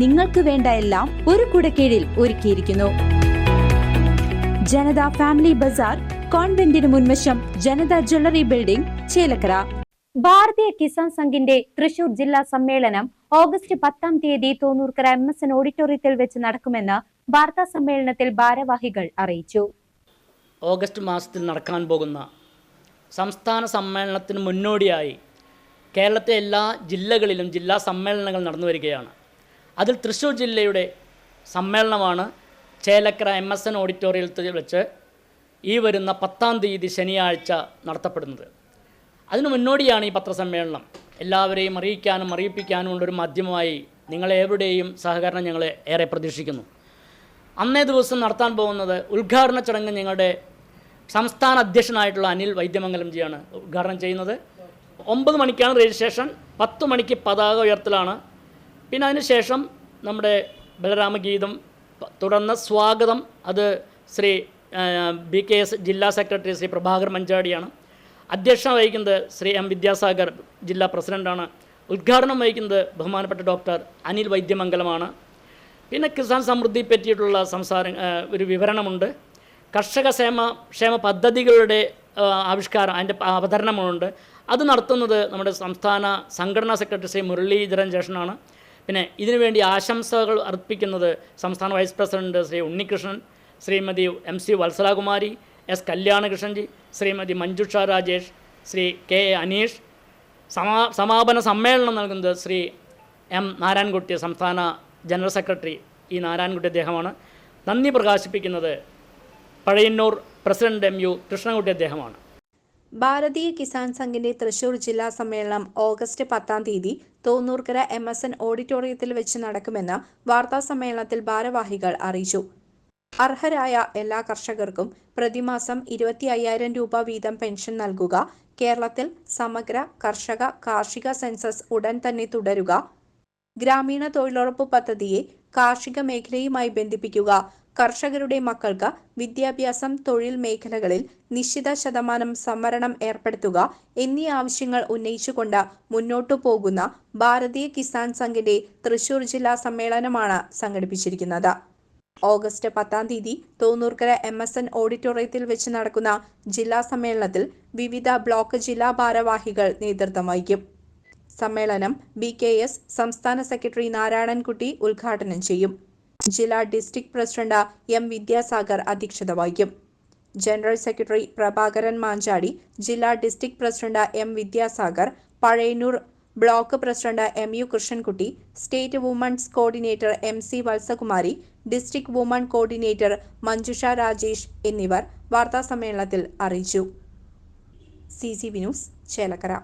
നിങ്ങൾക്ക് വേണ്ട എല്ലാം ഒരു കുടക്കീഴിൽ ഒരുക്കിയിരിക്കുന്നു. ജനത ഫാമിലി ബസാർ കോൺവെന്റിന് മുൻവശം ജനത ജ്വല്ലറി ബിൽഡിംഗ് ചേലക്കര. ഭാരതീയ കിസാൻ സംഘിന്റെ തൃശൂർ ജില്ലാ സമ്മേളനം ഓഗസ്റ്റ് പത്താം തീയതി തോന്നൂർക്കര എം എസ് എൻ ഓഡിറ്റോറിയത്തിൽ വെച്ച് നടക്കുമെന്ന് വാർത്താ സമ്മേളനത്തിൽ ഭാരവാഹികൾ അറിയിച്ചു. ഓഗസ്റ്റ് മാസത്തിൽ നടക്കാൻ പോകുന്ന സംസ്ഥാന സമ്മേളനത്തിന് മുന്നോടിയായി കേരളത്തെ എല്ലാ ജില്ലകളിലും ജില്ലാ സമ്മേളനങ്ങൾ നടന്നു വരികയാണ് അതിൽ തൃശ്ശൂർ ജില്ലയുടെ സമ്മേളനമാണ് ചേലക്കര എം എസ് എൻ ഓഡിറ്റോറിയത്തിൽ വെച്ച് ഈ വരുന്ന പത്താം തീയതി ശനിയാഴ്ച നടത്തപ്പെടുന്നത്. അതിനു മുന്നോടിയാണ് ഈ പത്രസമ്മേളനം. എല്ലാവരെയും അറിയിക്കാനും അറിയിപ്പിക്കാനും ഉള്ളൊരു മാധ്യമമായി നിങ്ങളേവരുടെയും സഹകരണം ഞങ്ങൾ ഏറെ പ്രതീക്ഷിക്കുന്നു. അന്നേ ദിവസം നടത്താൻ പോകുന്നത് ഉദ്ഘാടന ചടങ്ങ് ഞങ്ങളുടെ സംസ്ഥാന അധ്യക്ഷനായിട്ടുള്ള അനിൽ വൈദ്യമംഗലം വൈദ്യമംഗലംജിയാണ് ഉദ്ഘാടനം ചെയ്യുന്നത്. ഒമ്പത് മണിക്കാണ് രജിസ്ട്രേഷൻ. പത്ത് മണിക്ക് പതാക ഉയർത്തലാണ്. പിന്നെ അതിനുശേഷം നമ്മുടെ ബലരാമഗീതം തുടർന്ന് സ്വാഗതം. അത് ശ്രീ ബി കെ എസ് ജില്ലാ സെക്രട്ടറി ശ്രീ പ്രഭാകർ മഞ്ചാടിയാണ്. അധ്യക്ഷത വഹിക്കുന്നത് ശ്രീ എം വിദ്യാസാഗർ ജില്ലാ പ്രസിഡന്റാണ് ഉദ്ഘാടനം വഹിക്കുന്നത് ബഹുമാനപ്പെട്ട ഡോക്ടർ അനിൽ വൈദ്യമംഗലമാണ്. പിന്നെ കിസാൻ സമൃദ്ധി പറ്റിയിട്ടുള്ള സംസാരം ഒരു വിവരണമുണ്ട്. കർഷക ക്ഷേമ ക്ഷേമ പദ്ധതികളുടെ ആവിഷ്കാരം അതിന്റെ അവതരണമുണ്ട്. അത് നടത്തുന്നത് നമ്മുടെ സംസ്ഥാന സംഘടനാ സെക്രട്ടറി ശ്രീ മുരളീധരൻ ജേഷനാണ്. പിന്നെ ഇതിനുവേണ്ടി ആശംസകൾ അർപ്പിക്കുന്നത് സംസ്ഥാന vice president Shri Unnikrishnan Shrimati M C Valsalakumari S Kalyanakrishnanji Shrimati Manjusha Rajesh Shri K A Aneesh. സമാ സമാപന സമ്മേളനം നൽകുന്നത് ശ്രീ എം നാരായൺകുട്ടി സംസ്ഥാന ജനറൽ സെക്രട്ടറി ഈ നാരായൺകുട്ടി അദ്ദേഹമാണ്. നന്ദി പ്രകാശിപ്പിക്കുന്നത് Pazhayannur president M U Krishnankutty അദ്ദേഹമാണ്. ഭാരതീയ കിസാൻ സംഘിന്റെ തൃശൂർ ജില്ലാ സമ്മേളനം ഓഗസ്റ്റ് പത്താം തീയതി തോന്നൂർക്കര എം എസ് എൻ ഓഡിറ്റോറിയത്തിൽ വെച്ച് നടക്കുമെന്ന് വാർത്താ സമ്മേളനത്തിൽ ഭാരവാഹികൾ അറിയിച്ചു. അർഹരായ എല്ലാ കർഷകർക്കും പ്രതിമാസം ഇരുപത്തി അയ്യായിരം രൂപ വീതം പെൻഷൻ നൽകുക കേരളത്തിൽ സമഗ്ര കർഷക കാർഷിക സെൻസസ് ഉടൻ തന്നെ തുടരുക ഗ്രാമീണ തൊഴിലുറപ്പ് പദ്ധതിയെ കാർഷിക മേഖലയുമായി ബന്ധിപ്പിക്കുക കർഷകരുടെ മക്കൾക്ക് വിദ്യാഭ്യാസം തൊഴിൽ മേഖലകളിൽ നിശ്ചിത ശതമാനം സംവരണം ഏർപ്പെടുത്തുക എന്നീ ആവശ്യങ്ങൾ ഉന്നയിച്ചുകൊണ്ട് മുന്നോട്ടു പോകുന്ന ഭാരതീയ കിസാൻ സംഘിന്റെ തൃശൂർ ജില്ലാ സമ്മേളനമാണ് സംഘടിപ്പിച്ചിരിക്കുന്നത്. ഓഗസ്റ്റ് പത്താം തീയതി തോന്നൂർക്കര എം എസ് എൻ ഓഡിറ്റോറിയത്തിൽ വെച്ച് നടക്കുന്ന ജില്ലാ സമ്മേളനത്തിൽ വിവിധ ബ്ലോക്ക് ജില്ലാ ഭാരവാഹികൾ നേതൃത്വം വഹിക്കും. സമ്മേളനം ബി കെ എസ് സംസ്ഥാന സെക്രട്ടറി നാരായണൻകുട്ടി ഉദ്ഘാടനം ചെയ്യും. ജില്ലാ ഡിസ്ട്രിക്ട് പ്രസിഡന്റ് എം വിദ്യാസാഗർ അധ്യക്ഷത വഹിക്കും. ജനറൽ സെക്രട്ടറി പ്രഭാകരൻ മാഞ്ചാടി ജില്ലാ district president M Vidyasagar Pazhayannur block president M U Krishnankutty state women's coordinator M C Valsakumari district woman coordinator Manjusha Rajesh എന്നിവർ വാർത്താസമ്മേളനത്തിൽ അറിയിച്ചു. C C V news Chelakkara.